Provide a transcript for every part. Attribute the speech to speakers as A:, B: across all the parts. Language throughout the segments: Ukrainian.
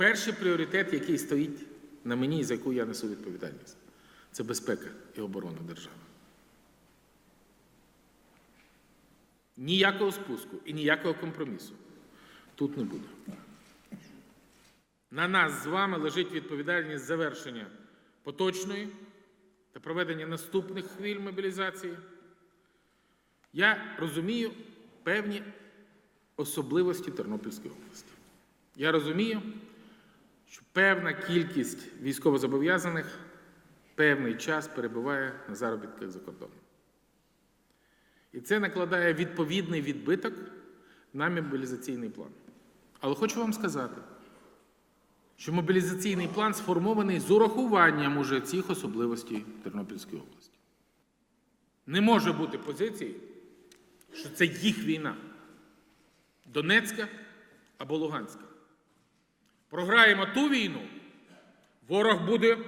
A: Перший пріоритет, який стоїть на мені і за яку я несу відповідальність, це безпека і оборона держави. Ніякого спуску і ніякого компромісу тут не буде. На нас з вами лежить відповідальність завершення поточної та проведення наступних хвиль мобілізації. Я розумію певні особливості Тернопільської області. Я розумію, що певна кількість військовозобов'язаних певний час перебуває на заробітках за кордоном. І це накладає відповідний відбиток на мобілізаційний план. Але хочу вам сказати, що мобілізаційний план сформований з урахуванням уже цих особливостей Тернопільської області. Не може бути позиції, що це їх війна. Донецька або Луганська. Програємо ту війну, ворог буде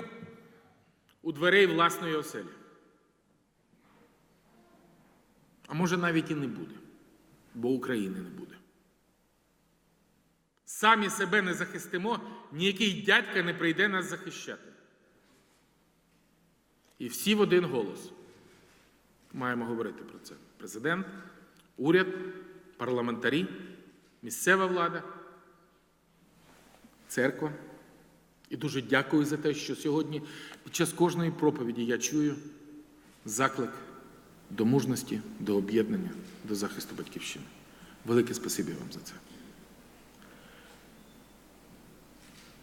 A: у дверей власної оселі. А може навіть і не буде, бо України не буде. Самі себе не захистимо, ніякий дядька не прийде нас захищати. І всі в один голос маємо говорити про це. Президент, уряд, парламентарі, місцева влада, церква. І дуже дякую за те, що сьогодні під час кожної проповіді я чую заклик до мужності, до об'єднання, до захисту батьківщини. Велике спасибі вам за це.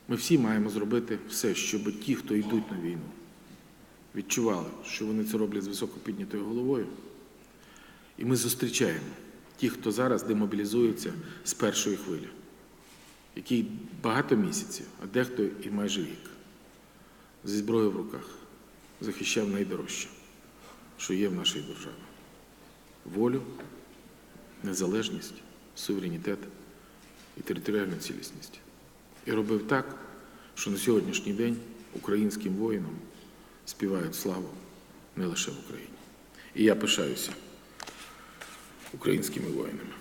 A: Ми всі маємо зробити все, щоб ті, хто йдуть на війну, відчували, що вони це роблять з високо піднятою головою. І ми зустрічаємо ті, хто зараз демобілізується з першої хвилі, який багато місяців, а дехто і майже рік, зі зброєю в руках захищав найдорожче, що є в нашій державі: волю, незалежність, суверенітет і територіальну цілісність. І робив так, що на сьогоднішній день українським воїнам співають славу не лише в Україні. І я пишаюся українськими воїнами.